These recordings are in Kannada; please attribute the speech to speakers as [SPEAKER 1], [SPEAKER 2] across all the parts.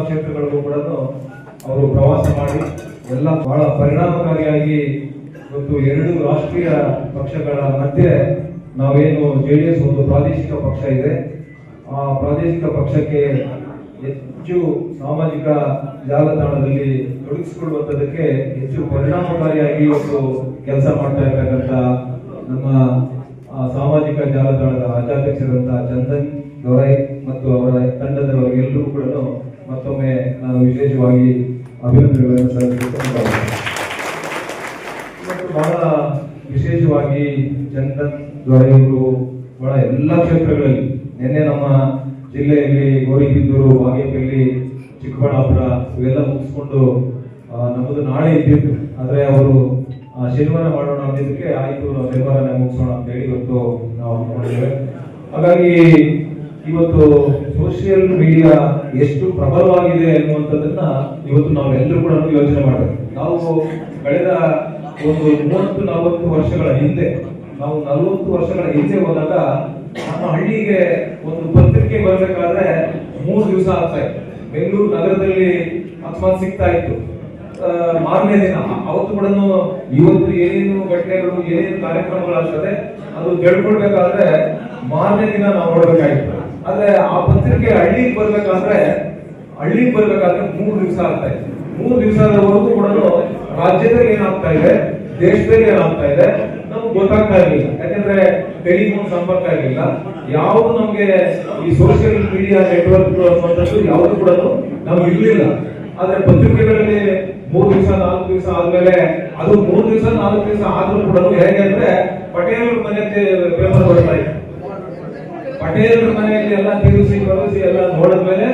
[SPEAKER 1] ಕ್ಷೇತ್ರಗಳಿಗೂ ಕೂಡ ಅವರು ಪ್ರವಾಸ ಮಾಡಿ ಎಲ್ಲ ಬಹಳ ಪರಿಣಾಮಕಾರಿಯಾಗಿ ಇವತ್ತು ಎರಡು ರಾಷ್ಟ್ರೀಯ ಪಕ್ಷಗಳ ಮಧ್ಯೆ ನಾವೇನು ಜೆ ಡಿ ಎಸ್ ಒಂದು ಪ್ರಾದೇಶಿಕ ಪಕ್ಷ ಇದೆ. ಆ ಪ್ರಾದೇಶಿಕ ಪಕ್ಷಕ್ಕೆ ಹೆಚ್ಚು ಸಾಮಾಜಿಕ ಜಾಲತಾಣದಲ್ಲಿ ತೊಡಗಿಸಿಕೊಳ್ಳುವಂಥದ್ದಕ್ಕೆ ಹೆಚ್ಚು ಪರಿಣಾಮಕಾರಿಯಾಗಿ ಇವತ್ತು ಕೆಲಸ ಮಾಡ್ತಾ ಇರ್ತಕ್ಕಂಥ ನಮ್ಮ ಸಾಮಾಜಿಕ ಜಾಲತಾಣದ ರಾಜ್ಯಾಧ್ಯಕ್ಷರಂತ ಚಂದನ್ ದೊರೈ ಮತ್ತು ಅವರ ತಂಡದವರೆಲ್ಲರೂ ಕೂಡ ಮತ್ತೊಮ್ಮೆ ನಾನು ವಿಶೇಷವಾಗಿ ಅಭಿನಂದನೆಗಳನ್ನು ಸಲ್ಲಿಸಲಿಕ್ಕೆ ಬಯಸುತ್ತೇನೆ. ಇವತ್ತು ಬಹಳ ವಿಶೇಷವಾಗಿ ಚಂದನ್ ದೊರೆಯವರು ಬಹಳ ಎಲ್ಲ ಕ್ಷೇತ್ರಗಳಲ್ಲಿ ನಿನ್ನೆ ನಮ್ಮ ಜಿಲ್ಲೆಯಲ್ಲಿ ಗೌರಿಬಿದೂರು ಬಾಗೇಪಲ್ಲಿ ಚಿಕ್ಕಬಳ್ಳಾಪುರ ಇವೆಲ್ಲ ಮುಗಿಸ್ಕೊಂಡು ಆ, ನಮ್ಮದು ನಾಳೆ ಇದ್ದಿದ್ದು ಆದ್ರೆ ಅವರು ಆ, ಶನಿವಾರ ಮಾಡೋಣ ಅಂದಿದ್ದಕ್ಕೆ ಆಯ್ತು ನಾವು ಶನಿವಾರನೇ ಮುಗಿಸೋಣ ಅಂತ ಹೇಳಿ ಇವತ್ತು ನಾವು ಅಂದ್ಕೊಂಡಿದ್ದೇವೆ ಹಾಗಾಗಿ ಇವತ್ತು ಸೋಷಿಯಲ್ ಮೀಡಿಯಾ ಎಷ್ಟು ಪ್ರಬಲವಾಗಿದೆ ಅನ್ನುವಂಥದ್ದನ್ನ ಇವತ್ತು ನಾವೆಲ್ಲರೂ ಕೂಡ ಯೋಚನೆ ಮಾಡಬೇಕು ನಾವು ಕಳೆದ ಒಂದು ಮೂವತ್ತು, ನಲವತ್ತು ವರ್ಷಗಳ ಹಿಂದೆ, ನಾವು ನಲವತ್ತು ವರ್ಷಗಳ ಹಿಂದೆ ಹೋದಾಗ ನಮ್ಮ ಹಳ್ಳಿಗೆ ಒಂದು ಪತ್ರಿಕೆ ಬರಬೇಕಾದ್ರೆ ಮೂರು ದಿವಸ ಆಗ್ತಾ ಇತ್ತು. ಬೆಂಗಳೂರು ನಗರದಲ್ಲಿ ಅಕಸ್ಮಾತ್ ಸಿಗ್ತಾ ಇತ್ತು. ಮಾರನೇ ದಿನ. ಅವತ್ತು ಕೂಡ ಇವತ್ತು ಏನೇನು ಘಟನೆಗಳು, ಏನೇನು ಕಾರ್ಯಕ್ರಮಗಳಾಗ್ತದೆ ಅದು ತಿಳ್ಕೊಳ್ಬೇಕಾದ್ರೆ ಮಾರನೇ ದಿನ ನಾವು ನೋಡ್ಬೇಕಾಗಿತ್ತು. ಆದ್ರೆ ಆ ಪತ್ರಿಕೆ ಹಳ್ಳಿಗೆ ಬರ್ಬೇಕಾದ್ರೆ ಹಳ್ಳಿಗೆ ಬರ್ಬೇಕಾದ್ರೆ ಮೂರು ದಿವಸ ಆಗ್ತಾ ಇತ್ತು. ಮೂರು ದಿವಸದವರೆಗೂ ಕೂಡ ರಾಜ್ಯದಲ್ಲಿ ಏನಾಗ್ತಾ ಇದೆ? ದೇಶದಲ್ಲಿ ಏನಾಗ್ತಾ ಇದೆ? ನಮ್ಗೆ ಗೊತ್ತಾಗ್ತಾ ಇರಲಿಲ್ಲ. ಯಾಕಂದ್ರೆ ಟೆಲಿಫೋನ್ ಸಂಪರ್ಕ ಆಗಿಲ್ಲ. ಯಾವುದು ನಮ್ಗೆ ಈ ಸೋಷಿಯಲ್ ಮೀಡಿಯಾ ನೆಟ್ವರ್ಕ್ ಅನ್ನುವಂಥದ್ದು ಯಾವುದು ಕೂಡ ನಮ್ಗೆ ಇರಲಿಲ್ಲ. ಆದ್ರೆ ಪತ್ರಿಕೆಗಳಲ್ಲಿ ಮೂರು ದಿವಸ, ನಾಲ್ಕು ದಿವಸ ಆದ್ಮೇಲೆ ಅದು ಮೂರು ದಿವಸ, ನಾಲ್ಕು ದಿವಸ ಆದ್ರೂ ಕೂಡ ಹೇಗೆ ಅಂದ್ರೆ ಪಟೇಲ್ ಮನೆ ಪೇಪರ್ ಬರ್ತಾ ಇತ್ತು ಪಟೇಲ್ ಮನೆಯಲ್ಲಿ ಎಲ್ಲ ತಿರುಗಿಸಿ ಕಳಿಸಿ ಎಲ್ಲ ನೋಡಿದ್ಮೇಲೆ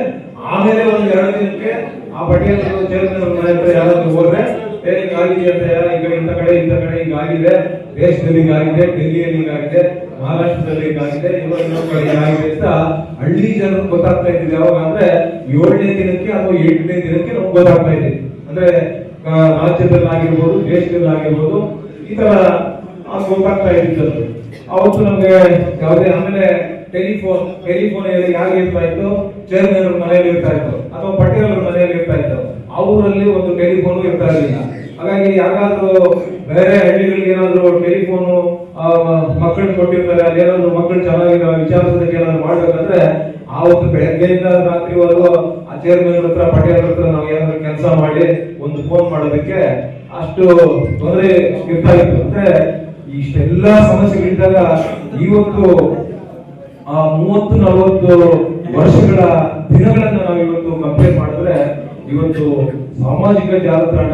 [SPEAKER 1] ಆಮೇಲೆ ಒಂದು ಎರಡು ದಿನಕ್ಕೆ ಆ ಪಟ್ಟಿಯನ್ನು ಚೇರ್ಮನ್ ಮನೆ ಯಾರಾದ್ರೂ ಹೋದ್ರೆ ಹಿಂಗಾಗಿದೆ ಅಂತ ಯಾರ ಈಗ ಇಂಥ ಕಡೆ ಇಂಥ ಕಡೆ ಹಿಂಗಾಗಿದೆ, ದೇಶದಲ್ಲಿ ಹಿಂಗಾಗಿದೆ, ಡೆಲ್ಲಿಯಲ್ಲಿ ಹಿಂಗಾಗಿದೆ, ಮಹಾರಾಷ್ಟ್ರದಲ್ಲಿ ಹಿಂಗಾಗಿದೆ, ಇವಾಗ ಇನ್ನೊಂದ್ ಕಡೆ ಹಿಂಗಾಗಿದೆ ಅಂತ ಹಳ್ಳಿ ಜನರು ಗೊತ್ತಾಗ್ತಾ ಇದ್ದಿದೆ ಯಾವಾಗ ಅಂದ್ರೆ ಏಳನೇ ದಿನಕ್ಕೆ ಅಥವಾ ಎಂಟನೇ ದಿನಕ್ಕೆ ನಮ್ಗೆ ಗೊತ್ತಾಗ್ತಾ ಇದೆ. ಅಂದ್ರೆ ರಾಜ್ಯದಲ್ಲಿ ಆಗಿರ್ಬೋದು ದೇಶದಲ್ಲಿ ಆಗಿರ್ಬೋದು ಈ ತರ ಗೊತ್ತಾಗ್ತಾ ಇದ್ದಿದ್ದು ಅವತ್ತು ನಮ್ಗೆ ಯಾವುದೇ ಆಮೇಲೆ ಟೆಲಿಫೋನ್ ಟೆಲಿಫೋನ್ ಯಾರು ಇರ್ತಾ ಇತ್ತು? ಚೇರ್ಮನ್ ಅವ್ರ ಮನೆಯಲ್ಲಿ ಇರ್ತಾ ಇತ್ತು. ಅಥವಾ ಪಟೇಲ್ ಅವರ ಮನೆಯಲ್ಲಿ ಇರ್ತಾ ಇತ್ತು. ಅವರಲ್ಲಿ ಒಂದು ಟೆಲಿಫೋನ್ ಇರ್ತಾ ಇರಲಿಲ್ಲ. ಹಾಗಾಗಿ ಯಾರಾದ್ರೂ ಬೇರೆ ಹಳ್ಳಿಗಳಿಗೆ ಏನಾದ್ರು ಟೆಲಿಫೋನ್ ಮಕ್ಕಳು ಕೊಟ್ಟಿರ್ತಾರೆ ಅದೇನಾದ್ರು ಮಕ್ಕಳು ಚೆನ್ನಾಗಿ ವಿಚಾರಿಸೋದಕ್ಕೆ ಏನಾದ್ರು ಮಾಡ್ಬೇಕಂದ್ರೆ ಆವತ್ತು ಬೆಳಗ್ಗೆಯಿಂದ ರಾತ್ರಿವರೆಗೂ ಆ ಚೇರ್ಮನ್ ಹತ್ರ ಪಟೇಲ್ ಹತ್ರ ನಾವು ಏನಾದ್ರು ಕೆಲಸ ಮಾಡಿ ಒಂದು ಫೋನ್ ಮಾಡೋದಕ್ಕೆ ಅಷ್ಟು ತೊಂದರೆ ಇರ್ತಾ ಇತ್ತು. ಅಂದ್ರೆ ಇಷ್ಟೆಲ್ಲ ಸಮಸ್ಯೆಗಳಿದ್ದಾಗ ಇವತ್ತು ಆ ಮೂವತ್ತು, ನಲವತ್ತು ವರ್ಷಗಳ ದಿನಗಳನ್ನ ನಾವು ಇವತ್ತು ಕಂಪೇರ್ ಮಾಡಿದ್ರೆ ಇವತ್ತು ಸಾಮಾಜಿಕ ಜಾಲತಾಣ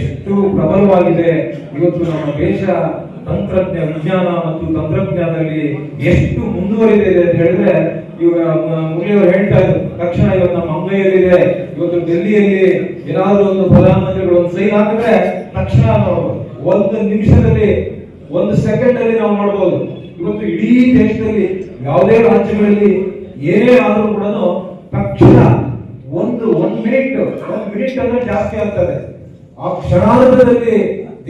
[SPEAKER 1] ಎಷ್ಟು ಪ್ರಬಲವಾಗಿದೆ. ಇವತ್ತು ನಮ್ಮ ದೇಶ ತಂತ್ರಜ್ಞ, ವಿಜ್ಞಾನ ಮತ್ತು ತಂತ್ರಜ್ಞಾನದಲ್ಲಿ ಎಷ್ಟು ಮುಂದುವರಿದಿದೆ ಅಂತ ಹೇಳಿದ್ರೆ, ಇವಾಗ ಮುರಳಿಯವರು ಹೇಳ್ತಾ ಇದ್ರು, ತಕ್ಷಣ ಇವತ್ತು ನಮ್ಮ ಅಂಗೈಯಲ್ಲಿದೆ. ಇವತ್ತು ಡೆಲ್ಲಿಯಲ್ಲಿ ಏನಾದ್ರೂ ಒಂದು ಪ್ರಧಾನಮಂತ್ರಿಗಳು ಒಂದು ಸೈನ್ ಹಾಕಿದ್ರೆ ತಕ್ಷಣ ಒಂದು ನಿಮಿಷದಲ್ಲಿ, ಒಂದು ಸೆಕೆಂಡ್ ಅಲ್ಲಿ ನಾವು ಮಾಡ್ಬೋದು. ಇವತ್ತು ಇಡೀ ದೇಶದಲ್ಲಿ ಯಾವುದೇ ರಾಜ್ಯಗಳಲ್ಲಿ ಏನೇ ಆದರೂ ಕೂಡ ತಕ್ಷಣ ಒಂದು ಒನ್ ಮಿನಿಟ್, ಒಂದ್ ಮಿನಿಟ್ ಅಂದ್ರೆ ಜಾಸ್ತಿ ಆಗ್ತದೆ. ಆ ಕ್ಷಣಾರ್ಧದಲ್ಲಿ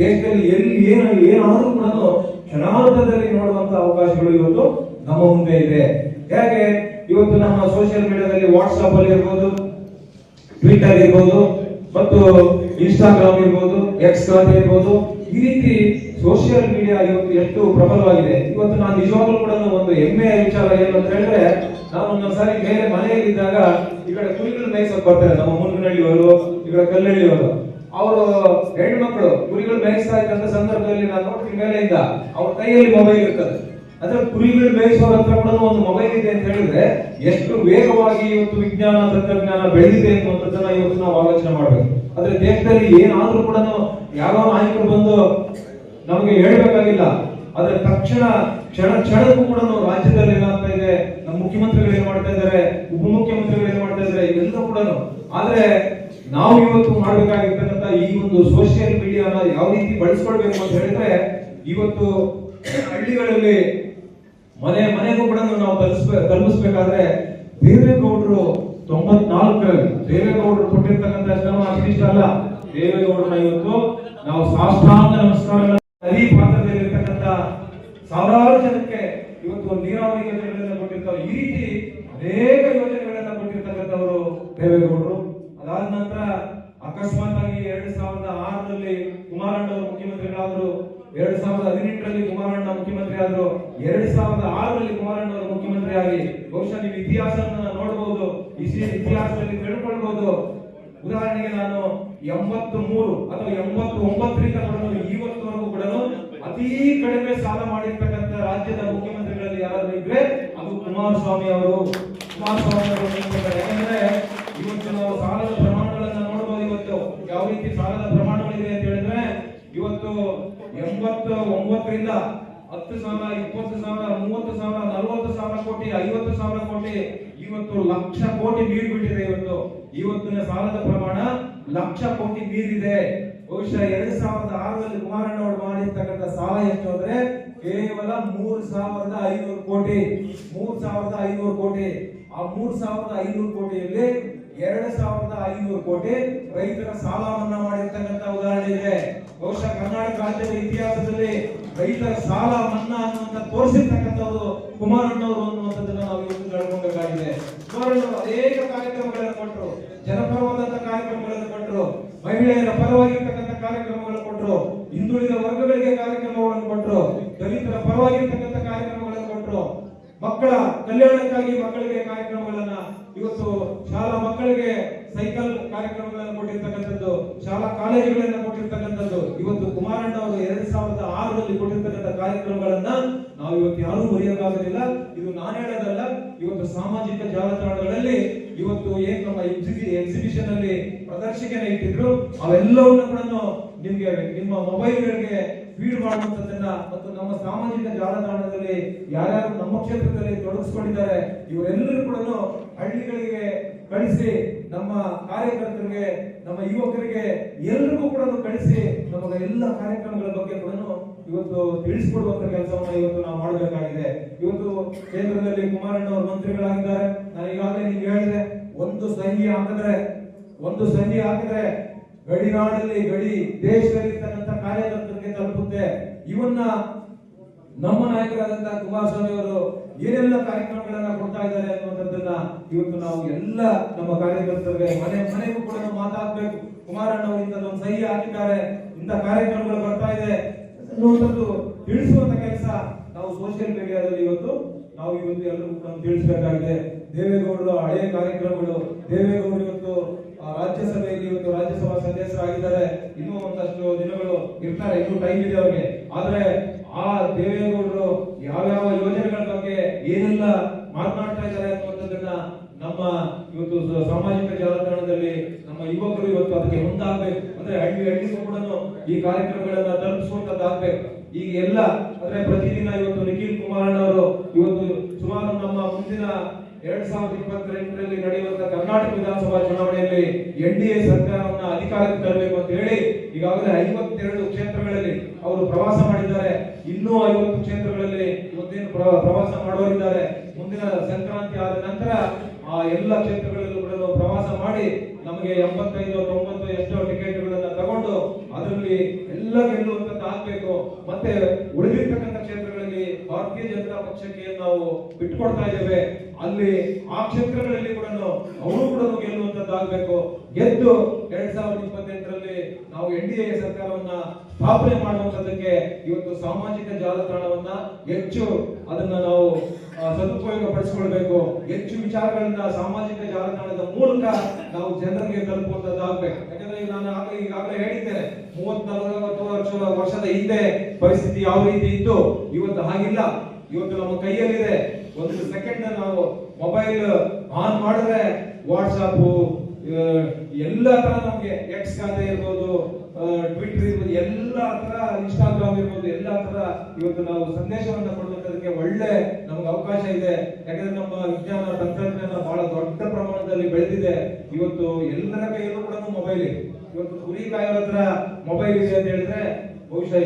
[SPEAKER 1] ದೇಶದಲ್ಲಿ ಎಲ್ಲಿ ಏನು, ಏನಾದರೂ ಕೂಡ ಕ್ಷಣಾರ್ಧದಲ್ಲಿ ನೋಡುವಂತ ಅವಕಾಶಗಳು ಇವತ್ತು ನಮ್ಮ ಮುಂದೆ ಇದೆ. ಹೇಗೆ? ಇವತ್ತು ನಮ್ಮ ಸೋಷಿಯಲ್ ಮೀಡಿಯಾದಲ್ಲಿ ವಾಟ್ಸ್ಆಪ್ ಅಲ್ಲಿ ಇರ್ಬೋದು ಟ್ವಿಟರ್ ಇರ್ಬೋದು, ಮತ್ತು ಇನ್ಸ್ಟಾಗ್ರಾಮ್ ಇರ್ಬೋದು ಎಕ್ಸ್ ಖಾತೆ ಇರ್ಬೋದು, ಈ ರೀತಿ ಸೋಷಿಯಲ್ ಮೀಡಿಯಾ ಇವತ್ತು ಎಷ್ಟು ಪ್ರಬಲವಾಗಿದೆ. ಇವತ್ತು ನಾನು ನಿಜವಾಗ್ಲೂ ಕೂಡ ಒಂದು ಹೆಮ್ಮೆಯ ವಿಚಾರ ಏನು ಅಂತ ಹೇಳಿದ್ರೆ ನಾನು ಒಂದೊಂದ್ಸಾರಿ ಮೇಲೆ ಮನೆಯಲ್ಲಿದ್ದಾಗ ಈ ಕಡೆ ಕುರಿಗಳು ಮೇಯಿಸೋಕೆ ಬರ್ತಾರೆ. ನಮ್ಮ ಮುನ್ಗನಹಳ್ಳಿಯವರು ಈ ಕಡೆ ಕಲ್ಲಹಳ್ಳಿಯವರು ಅವರು ಹೆಣ್ಮಕ್ಳು ಕುರಿಗಳು ಮೇಯಿಸ್ತಾ ಇದ್ದಂತ ಸಂದರ್ಭದಲ್ಲಿ ನಾನು ನೋಡ್ತೀನಿ ಮೇಲೆಯಿಂದ, ಅವ್ರ ಕೈಯಲ್ಲಿ ಮೊಬೈಲ್ ಇರ್ತದೆ. ಅಂದ್ರೆ ಕುರಿಗಳು ಬೇಯಿಸೋರ ಹತ್ರ ಕೂಡ ಒಂದು ಮೊಬೈಲ್ ಇದೆ ಅಂತ ಹೇಳಿದ್ರೆ ಎಷ್ಟು ವೇಗವಾಗಿ ಇವತ್ತು ವಿಜ್ಞಾನ, ತಂತ್ರಜ್ಞಾನ ಬೆಳೆದಿದೆ ಅನ್ನುವಂಥದ್ದನ್ನ ಇವತ್ತು ನಾವು ಆಲೋಚನೆ ಮಾಡಬೇಕು. ಆದ್ರೆ ದೇಶದಲ್ಲಿ ಏನಾದ್ರೂ ಕೂಡ ಯಾವ ನಾಯಕರು ಬಂದು ನಮಗೆ ಹೇಳ್ಬೇಕಾಗಿಲ್ಲ. ಆದ್ರೆ ತಕ್ಷಣ ಕ್ಷಣ ಕ್ಷಣಕ್ಕೂ ಕೂಡ ರಾಜ್ಯದಲ್ಲಿ ಏನಾಗ್ತಾ ಇದೆ? ನಮ್ಮ ಮುಖ್ಯಮಂತ್ರಿಗಳು ಏನ್ ಮಾಡ್ತಾ ಇದ್ದಾರೆ? ಉಪಮುಖ್ಯಮಂತ್ರಿಗಳು ಏನ್ ಮಾಡ್ತಾ ಇದ್ದಾರೆ? ಇವೆಲ್ಲ ಕೂಡ ಆದ್ರೆ ನಾವು ಇವತ್ತು ಮಾಡ್ಬೇಕಾಗಿರ್ತಕ್ಕಂಥ ಈ ಒಂದು ಸೋಷಿಯಲ್ ಮೀಡಿಯಾನ ಯಾವ ರೀತಿ ಬಳಸ್ಕೊಳ್ಬೇಕು ಅಂತ ಹೇಳಿದ್ರೆ, ಇವತ್ತು ಹಳ್ಳಿಗಳಲ್ಲಿ ಮನೆ, ಮನೆಗೂ ಕೂಡ ನಾವು ತಲುಪಿಸ್ಬೇಕು ತಲುಪಿಸ್ಬೇಕಾದ್ರೆ ದೇವೇಗೌಡರು ತೊಂಬತ್ನಾಲ್ಕರಲ್ಲಿ ದೇವೇಗೌಡರು ಕೊಟ್ಟಿರ್ತಕ್ಕಂಥ ಶ್ರಮ ಅಷ್ಟಿಷ್ಟ ಅಲ್ಲ. ದೇವೇಗೌಡರನ್ನ ಇವತ್ತು ನಾವು ಸಾಷ್ಟಾಂಗ ನಮಸ್ಕಾರ ನದಿ ಪಾತ್ರದಲ್ಲಿರ್ತಕ್ಕಂಥ ಸಾವಿರಾರು ಜನಕ್ಕೆ ಇವತ್ತು ಒಂದು ನೀರಾವರಿ ಯೋಜನೆಗಳನ್ನ ಕೊಟ್ಟಿರ್ತಕ್ಕಂಥ ಈ ರೀತಿ ಅನೇಕ ಯೋಜನೆಗಳನ್ನ ಕೊಟ್ಟಿರ್ತಕ್ಕಂಥವರು ದೇವೇಗೌಡರು. ಅದಾದ ನಂತರ ಅಕಸ್ಮಾತ್ ಆಗಿ ಎರಡು ಸಾವಿರದ ಆರರಲ್ಲಿ ಕುಮಾರಣ್ಣವರು ಮುಖ್ಯಮಂತ್ರಿಗಳಾದರು ಎರಡ್ ಸಾವಿರದ ಹದಿನೆಂಟರಲ್ಲಿ ಕುಮಾರಣ್ಣ ಮುಖ್ಯಮಂತ್ರಿ ಆದ್ರು ಎರಡ್ ಸಾವಿರದ ಆರರಲ್ಲಿ ಕುಮಾರಣ್ಣ ಅವರು ಮುಖ್ಯಮಂತ್ರಿ ಆಗಿ ಬಹುಶಃ ನೀವು ಇತಿಹಾಸವನ್ನ ನೋಡಬಹುದು ಇತಿಹಾಸದಲ್ಲಿ ತಿಳ್ಕೊಳ್ಬಹುದು ಉದಾಹರಣೆಗೆ ನಾನು ಎಂಬತ್ತು ಮೂರು ಅಥವಾ ಎಂಬತ್ತು ಒಂಬತ್ತರಿಂದ ಇವತ್ತುವರೆಗೂ ಕೂಡ ಅತಿ ಕಡಿಮೆ ಸಾಲ ಮಾಡಿರ್ತಕ್ಕಂಥ ರಾಜ್ಯದ ಮುಖ್ಯಮಂತ್ರಿಗಳಲ್ಲಿ ಯಾರಾದ್ರೂ ಇದ್ರೆ ಅದು ಕುಮಾರಸ್ವಾಮಿ ಅವರು. ಕುಮಾರಸ್ವಾಮಿ ಅವರು. ಯಾಕಂದ್ರೆ ಇವತ್ತು ನಾವು ಸಾಲದ ಪ್ರಮಾಣಗಳನ್ನ ನೋಡಬಹುದು ಇವತ್ತು. ಯಾವ ರೀತಿ ಸಾಲದ ಪ್ರಮಾಣಗಳಿದೆ ಅಂತ ಹೇಳಿದ್ರೆ, ಇವತ್ತು ಎಂಬತ್ತು ಒಂಬತ್ತರಿಂದ ಹತ್ತು ಸಾವಿರ, ಇಪ್ಪತ್ತು ಸಾವಿರ, ಮೂವತ್ತು ಸಾವಿರ, ನಲವತ್ತು ಸಾವಿರ ಕೋಟಿ, ಐವತ್ತು ಸಾವಿರ ಕೋಟಿ, ಇವತ್ತು ಲಕ್ಷ ಕೋಟಿ ಮೀರಿ ಬಿಟ್ಟಿದೆ ಇವತ್ತು. ಇವತ್ತಿನ ಸಾಲದ ಪ್ರಮಾಣ ಲಕ್ಷ ಕೋಟಿ ಮೀರಿದೆ ಬಹುಶಃ ಎರಡ್ ಸಾವಿರದ ಆರರಲ್ಲಿ ಕುಮಾರಣ್ಣ ಅವರು ಮಾಡಿರ್ತಕ್ಕಂಥ ಸಾಲ ಎಷ್ಟು ಅಂದ್ರೆ ಕೇವಲ ಮೂರ್ ಸಾವಿರದ ಐನೂರು ಕೋಟಿ. ಮೂರ್ ಸಾವಿರದ ಐನೂರು ಕೋಟಿ. ಆ ಮೂರ್ ಸಾವಿರದ ಐನೂರು ಕೋಟಿಯಲ್ಲಿ ಎರಡ್ ಸಾವಿರದ ಐನೂರು ಕೋಟಿ ರೈತರ ಸಾಲ ಮನ್ನಾ ಮಾಡಿರ್ತಕ್ಕಂಥ ಉದಾಹರಣೆ ಇದೆ. ಬಹುಶಃ ಕರ್ನಾಟಕ ರಾಜ್ಯದ ಇತಿಹಾಸದಲ್ಲಿ ರೈತರ ಸಾಲ ಮನ್ನಾ ಅನ್ನುವಂತ ತೋರಿಸಿರ್ತಕ್ಕಂಥವ್ರು ಕುಮಾರಣ್ಣವರು ಅನ್ನುವಂಥದ್ದನ್ನ ನಾವು ಇವತ್ತು ತಿಳ್ಕೊಬೇಕಾಗಿದೆ. ಕುಮಾರಣ್ಣವರು ಅನೇಕ ಕಾರ್ಯಕ್ರಮಗಳನ್ನು ಕೊಟ್ಟರು. ಜನಪರವಾದಂತ ಕಾರ್ಯಕ್ರಮಗಳನ್ನು ಕೊಟ್ಟರು. ಮಹಿಳೆಯರ ಪರವಾಗಿರ್ತಕ್ಕಂಥ ಕಾರ್ಯಕ್ರಮಗಳನ್ನು ಕೊಟ್ಟರು. ಹಿಂದುಳಿದ ವರ್ಗಗಳಿಗೆ ಕಾರ್ಯಕ್ರಮಗಳನ್ನು ಕೊಟ್ಟರು. ದಲಿತರ ಪರವಾಗಿರ್ತಕ್ಕಂಥ ಕಾರ್ಯಕ್ರಮಗಳನ್ನು ಕೊಟ್ಟರು. ಮಕ್ಕಳ ಕಲ್ಯಾಣಕ್ಕಾಗಿ ಮಕ್ಕಳಿಗೆ ಕಾರ್ಯಕ್ರಮಗಳನ್ನ ಇವತ್ತು ಶಾಲಾ ಮಕ್ಕಳಿಗೆ ಸೈಕಲ್ ಕಾರ್ಯಕ್ರಮಗಳನ್ನು ಕೊಟ್ಟಿರ್ತಕ್ಕಂಥದ್ದು, ಶಾಲಾ ಕಾಲೇಜುಗಳನ್ನ ಕೊಟ್ಟಿರ್ತಕ್ಕಂಥದ್ದು, ಇವತ್ತು ಕುಮಾರಣ್ಣ ಅವರು ಎರಡ್ ಸಾವಿರದ ಆರರಲ್ಲಿ ಕೊಟ್ಟಿರ್ತಕ್ಕಂಥ ಕಾರ್ಯಕ್ರಮಗಳನ್ನ ನಾವು ಇವತ್ತು ಯಾರೂ ಮರೆಯೋಕ್ಕಾಗೋದಿಲ್ಲ ಇದು ನಾನು ಹೇಳೋದಲ್ಲ, ಇವತ್ತು ಸಾಮಾಜಿಕ ಜಾಲತಾಣಗಳಲ್ಲಿ, ಇವತ್ತು ಏನ್ ನಮ್ಮ ಎಕ್ಸಿಬಿಷನ್ ಅಲ್ಲಿ ಪ್ರದರ್ಶಿಕೆನ ಇಟ್ಟಿದ್ರು. ಅವೆಲ್ಲವನ್ನ ಕೂಡ ನಿಮ್ಗೆ ನಿಮ್ಮ ಮೊಬೈಲ್ಗಳಿಗೆ ಫೀಡ್ ಮಾಡುವಂತದನ್ನ ಮತ್ತು ನಮ್ಮ ಸಾಮಾಜಿಕ ಜಾಲತಾಣದಲ್ಲಿ ಯಾರ್ಯಾರು ನಮ್ಮ ಕ್ಷೇತ್ರದಲ್ಲಿ ತೊಡಗಿಸ್ಕೊಂಡಿದ್ದಾರೆ, ಇವರೆಲ್ಲರೂ ಕೂಡ ಹಳ್ಳಿಗಳಿಗೆ ಕಳಿಸಿ, ನಮ್ಮ ಕಾರ್ಯಕರ್ತರಿಗೆ, ನಮ್ಮ ಯುವಕರಿಗೆ ಎಲ್ರಿಗೂ ಕೂಡ ಕಳಿಸಿ ನಮ್ಮ ಎಲ್ಲ ಕಾರ್ಯಕ್ರಮಗಳ ಬಗ್ಗೆ ಕೂಡ ಇವತ್ತು ತಿಳಿಸಿಕೊಡುವಂತ ಕೆಲಸವನ್ನು ಇವತ್ತು ನಾವು ಮಾಡಬೇಕಾಗಿದೆ. ಇವತ್ತು ಕೇಂದ್ರದಲ್ಲಿ ಕುಮಾರಣ್ಣ ಅವರು ಮಂತ್ರಿಗಳಾಗಿದ್ದಾರೆ. ನಾನು ಈಗಾಗಲೇ ನಿಮ್ಗೆ ಹೇಳಿದೆ, ಒಂದು ಸಹಿ ಹಾಕಿದ್ರೆ, ಒಂದು ಸಹಿ ಹಾಕಿದ್ರೆ ಗಡಿನಾಡಲ್ಲಿ ಗಡಿ ದೇಶದಲ್ಲಿ ಇರ್ತಕ್ಕಂಥ ಕಾರ್ಯಕರ್ತರಿಗೆ ತಲುಪುತ್ತೆ. ಇವನ್ನ ನಮ್ಮ ನಾಯಕರಾದಂತಹ ಕುಮಾರಸ್ವಾಮಿ ಅವರು ಏನೆಲ್ಲ ಕಾರ್ಯಕ್ರಮಗಳನ್ನ ಕೊಡ್ತಾ ಇದ್ದಾರೆ ಅನ್ನುವಂಥದ್ದನ್ನ ಇವತ್ತು ನಾವು ಎಲ್ಲ ನಮ್ಮ ಕಾರ್ಯಕರ್ತರಿಗೆ ಮನೆ, ಮನೆಗೂ ಕೂಡ ನಾವು ಮಾತಾಡ್ಬೇಕು. ಕುಮಾರಣ್ಣ ಅವರು ನಮ್ಮ ಸಹಿ ಹಾಕಿದ್ದಾರೆ. ಇಂಥ ಕಾರ್ಯಕ್ರಮಗಳು ಬರ್ತಾ ಇದೆ. ಅನ್ನುವಂಥದ್ದು ತಿಳಿಸುವಂತ ಕೆಲಸ ನಾವು ಸೋಷಿಯಲ್ ಮೀಡಿಯಾದಲ್ಲಿ ಇವತ್ತು ನಾವು ಇವತ್ತು ಎಲ್ಲರೂ ಕೂಡ ತಿಳಿಸಬೇಕಾಗಿದೆ. ದೇವೇಗೌಡರು ಹಳೆಯ ಕಾರ್ಯಕ್ರಮಗಳು. ದೇವೇಗೌಡರು ರಾಜ್ಯಸಭೆಯಲ್ಲಿ ಇವತ್ತು ರಾಜ್ಯಸಭಾ ಸದಸ್ಯರಾಗಿದ್ದಾರೆ. ಇನ್ನೂ ಒಂದಷ್ಟು ದಿನಗಳು ಇರ್ತಾರೆ. ಇನ್ನೂ ಟೈಮ್ ಇದೆ ಅವ್ರಿಗೆ. ಆದ್ರೆ ಆ ದೇವೇಗೌಡರು ಯಾವ್ಯಾವ ಯೋಜನೆಗಳ ಬಗ್ಗೆ ಏನೆಲ್ಲ ಮಾತನಾಡ್ತಾ ಇದ್ದಾರೆ ಅನ್ನುವಂಥದ್ದನ್ನ ನಮ್ಮ ಇವತ್ತು ಸಾಮಾಜಿಕ ಜಾಲತಾಣದಲ್ಲಿ ನಮ್ಮ ಯುವಕರು ಇವತ್ತು ಅದಕ್ಕೆ ಮುಂದಾಗಬೇಕು. ಅಂದ್ರೆ ಹಳ್ಳಿ ಹಳ್ಳಿಗೂ ಕೂಡ ಈ ಕಾರ್ಯಕ್ರಮಗಳನ್ನ ತಲುಪಿಸುವಂತದ್ದಾಗ್ಬೇಕು. ಈಗ ಎಲ್ಲ, ಅಂದ್ರೆ ಪ್ರತಿದಿನ ಇವತ್ತು ನಿಖಿಲ್ ಕುಮಾರಣ್ಣ ಅವರು ಇವತ್ತು ಸುಮಾರು ನಮ್ಮ ಮುಂದಿನ ಎರಡ್ ಸಾವಿರದ ಇಪ್ಪತ್ತೆಂಟರಲ್ಲಿ ನಡೆಯುವಂತ ಕರ್ನಾಟಕ ವಿಧಾನಸಭಾ ಚುನಾವಣೆಯಲ್ಲಿ ಎನ್ ಡಿ ಎ ಸರ್ಕಾರವನ್ನ ಅಧಿಕಾರಕ್ಕೆ ತರಬೇಕು ಅಂತ ಹೇಳಿ ಈಗಾಗಲೇ ಐವತ್ತೆರಡು ಕ್ಷೇತ್ರಗಳಲ್ಲಿ ಅವರು ಪ್ರವಾಸ ಮಾಡಿದ್ದಾರೆ. ಇನ್ನೂ ಐವತ್ತು ಕ್ಷೇತ್ರಗಳಲ್ಲಿ ಇವತ್ತೇನು ಪ್ರ- ಪ್ರವಾಸ ಮಾಡೋರಿದ್ದಾರೆ. ಮುಂದಿನ ಸಂಕ್ರಾಂತಿ ಆದ ನಂತರ ಆ ಎಲ್ಲ ಕ್ಷೇತ್ರಗಳಲ್ಲೂ ಕೂಡ ಪ್ರವಾಸ ಮಾಡಿ ನಮಗೆ ಎಂಬತ್ತೈದು, ತೊಂಬತ್ತು, ಎಷ್ಟೋ ಟಿಕೆಟ್ಗಳನ್ನ ತಗೊಂಡು ಅದರಲ್ಲಿ ಎಲ್ಲ ಗೆಲ್ಲುವಂತ ಆಗ್ಬೇಕು. ಮತ್ತೆ ಉಳಿದಿರ್ತಕ್ಕಂಥ ಭಾರತೀಯ ಜನತಾ ಪಕ್ಷಕ್ಕೆ ನಾವು ಬಿಟ್ಕೊಡ್ತಾ ಇದ್ದೇವೆ, ಅಲ್ಲಿ ಆ ಕ್ಷೇತ್ರಗಳಲ್ಲಿ ಕೂಡ ಅವರು ಕೂಡ ಗೆಲ್ಲುವಂತದ್ದು ಆಗ್ಬೇಕು ಗೆದ್ದು ಎರಡ್ ಸಾವಿರದ ಇಪ್ಪತ್ತೆಂಟರಲ್ಲಿ ನಾವು ಎನ್ ಡಿ ಎ ಸರ್ಕಾರವನ್ನ ಸ್ಥಾಪನೆ ಮಾಡುವಂತದಕ್ಕೆ ಇವತ್ತು ಸಾಮಾಜಿಕ ಜಾಲತಾಣವನ್ನ ಹೆಚ್ಚು ಅದನ್ನ ನಾವು ಸದುಪಯೋಗ ಪಡಿಸಿಕೊಳ್ಬೇಕು. ಹೆಚ್ಚು ವಿಚಾರಗಳನ್ನ ಸಾಮಾಜಿಕ ಜಾಲತಾಣದ ಮೂಲಕ ನಾವು ಜನರಿಗೆ ತಲುಪುವಂತದ್ದಾಗಬೇಕು ಯಾಕಂದ್ರೆ ನಾನು ಆಗಲೇ ಈಗಾಗಲೇ ಹೇಳಿದ್ದೇನೆ ಮೂವತ್ತ್ ನಲವತ್ತು ವರ್ಷ ವರ್ಷದ ಹಿಂದೆ ಪರಿಸ್ಥಿತಿ ಯಾವ ರೀತಿ ಇತ್ತು? ಇವತ್ತು ಹಾಗಿಲ್ಲ. ಇವತ್ತು ನಮ್ಮ ಕೈಯಲ್ಲಿದೆ. ಒಂದು ಸೆಕೆಂಡ್ ನಾವು ಮೊಬೈಲ್ ಆನ್ ಮಾಡಿದ್ರೆ ವಾಟ್ಸಾಪ್ ಎಲ್ಲ ತರ ನಮ್ಗೆ ಎಕ್ಸ್ ಖಾತೆ ಇರ್ಬೋದು ಟ್ವಿಟರ್ ಇರ್ಬೋದು, ಎಲ್ಲ ತರ ಇರ್ಬೋದು ಎಲ್ಲ ತರ ಇವತ್ತು ನಾವು ಸಂದೇಶವನ್ನ ಕೊಡುವಂತದಕ್ಕೆ ಒಳ್ಳೆ ನಮ್ಗೆ ಅವಕಾಶ ಇದೆ. ಯಾಕಂದ್ರೆ ನಮ್ಮ ವಿಜ್ಞಾನ ತಂತ್ರಜ್ಞಾನ ಬಹಳ ದೊಡ್ಡ ಪ್ರಮಾಣದಲ್ಲಿ ಬೆಳೆದಿದೆ. ಇವತ್ತು ಎಲ್ಲರ ಕೈಯಲ್ಲೂ ಕೂಡ ಮೊಬೈಲ್ ಇದೆ. ಇವತ್ತು ಕುರಿ ಕಾಯೋರ ಹತ್ರ ಮೊಬೈಲ್ ಇದೆ ಅಂತ ಹೇಳಿದ್ರೆ ಬಹುಶಃ